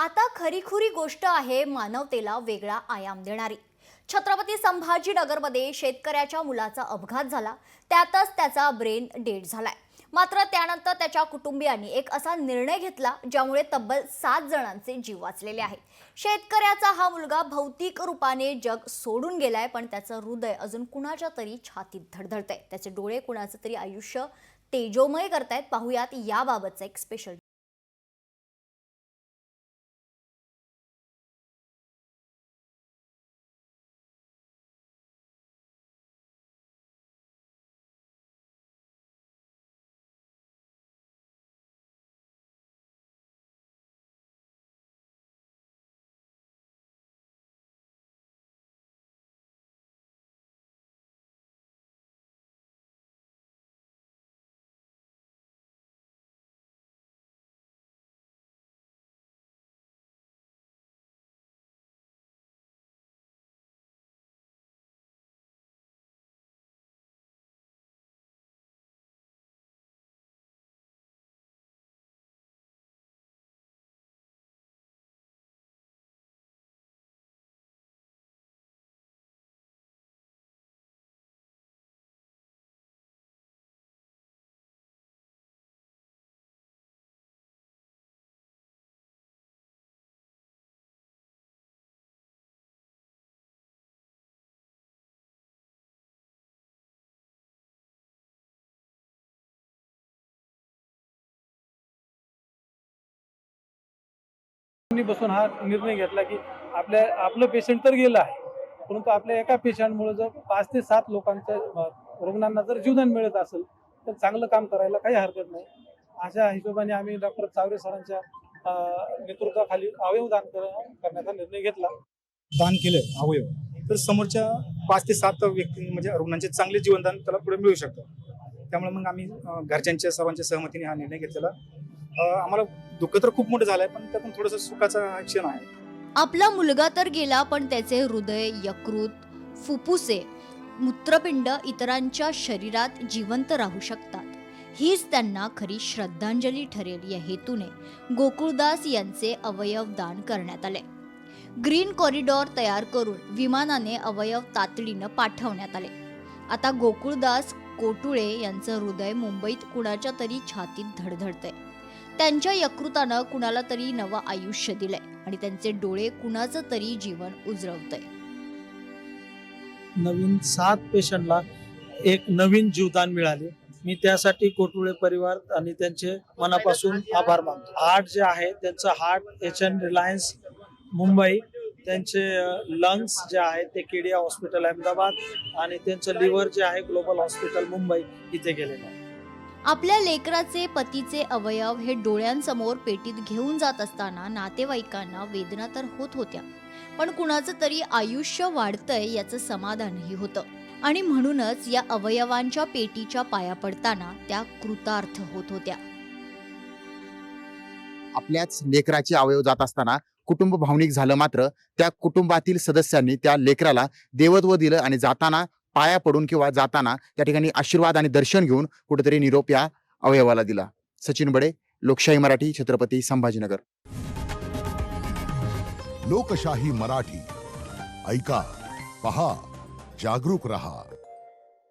आता खरीखुरी गोष्ट आहे मानवतेला वेगळा आयाम देणारी. छत्रपती संभाजीनगरमध्ये शेतकऱ्याच्या मुलाचा अपघात झाला. त्यातच त्याचा ब्रेन डेड झालाय. मात्र त्यानंतर त्याच्या कुटुंबियांनी एक असा निर्णय घेतला ज्यामुळे तब्बल सात जणांचे जीव वाचलेले आहेत. शेतकऱ्याचा हा मुलगा भौतिक रूपाने जग सोडून गेलाय पण त्याचं हृदय अजून कुणाच्या तरी छातीत धडधडतंय. त्याचे डोळे कुणाचं तरी आयुष्य तेजोमय करतायत. पाहुयात याबाबतचा एक स्पेशल बसून हा निर्णय घेतला की आपल्या आपलं पेशंट तर गेलं आहे. परंतु आपल्या एका पेशंटमुळे जर पाच ते सात लोकांच्या रुग्णांना जर जीवदान मिळत असेल तर चांगलं काम करायला काही हरकत नाही. अशा हिशोबाने आम्ही डॉक्टर चावरे सरांच्या नेतृत्वाखाली अवयव दान करण्याचा निर्णय घेतला. दान केलं अवयव. तर समोरच्या पाच ते सात व्यक्ती म्हणजे रुग्णांचे चांगले जीवनदान त्याला पुढे मिळू शकतं. त्यामुळे मग आम्ही घरच्यांच्या सर्वांच्या सहमतीने हा निर्णय घेतलेला. आम्हाला दुःख तर खूप मोठं झालंय पण त्यातून थोडस सुखाचा क्षण आहे. आपला मुलगा तर गेला पण त्याचे हृदय यकृत फुफ्फुसे मूत्रपिंड इतरांच्या शरीरात जिवंत राहू शकतात. हीच त्यांना खरी श्रद्धांजली ठरेल या हेतूने गोकुळदास यांचे अवयव दान करण्यात आले. ग्रीन कॉरिडॉर तयार करून विमानाने अवयव तातडीनं पाठवण्यात आले. आता गोकुळदास कोटुळे यांचं हृदय मुंबईत कुणाच्या तरी छातीत धडधडतंय. त्यांच्या यकृतानं कुणाला तरी नवं आयुष्य दिलंय आणि त्यांचे डोळे कुणाचं तरी जीवन उजळवतंय नवीन सात पेशंटला एक नवीन जीवदान मिळाले. मी त्यासाठी कोटुळे परिवार आणि त्यांचे मनापासून आभार मानतो. हार्ट जे आहे त्यांचं heart H N Reliance Mumbai त्यांचे लंग्स जे आहेत ते केडिया हॉस्पिटल अहमदाबाद आणि त्यांचं लिव्हर जे आहे ग्लोबल हॉस्पिटल मुंबई इथे गेलेलं आहे. आपल्या लेकराचे पतीचे अवयव हे डोळ्यांसमोर पेटीत घेऊन जात असताना नातेवाईकांना वेदना तर होत होत्या. पण कुणाचं तरी आयुष्य वाढतंय याचं समाधानही होतं. आणि म्हणूनच या अवयवांच्या पेटीच्या पाया पडताना त्या कृतार्थ होत होत्या. आपल्याच लेकराचे अवयव जात असताना कुटुंब भावनिक झालं मात्र त्या कुटुंबातील सदस्यांनी त्या लेकराला देवत्व दिलं आणि जाताना पाया पडून किंवा जाताना त्या ठिकाणी आशीर्वाद आणि दर्शन घेऊन कुठेतरी निरोप या अवयवाला दिला. सचिन बडे लोकशाही मराठी छत्रपती संभाजीनगर. लोकशाही मराठी. ऐका पहा जागरूक रहा.